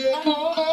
Oh.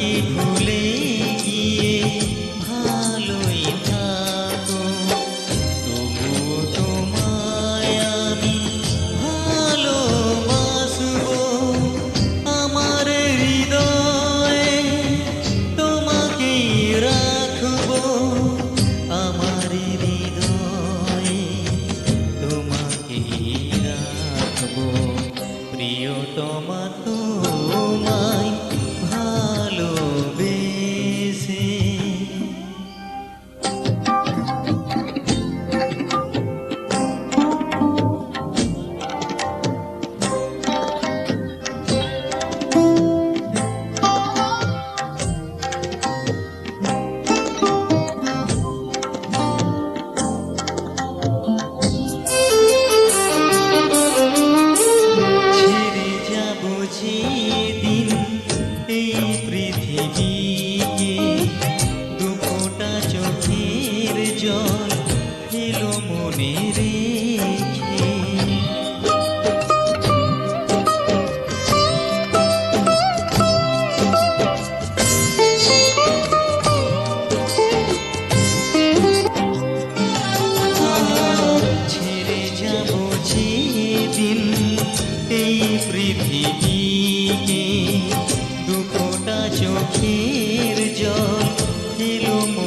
আমাকে ভুলে গিয়ে ভালোই থাকো? তবু তোমায় আমি ভালোবাসব। আমার হৃদয়ে তোমাকে রাখব। আমার হৃদয়ে তোমাকে রাখব। প্রিয় তোমা তোমায় ताजो जो दिलों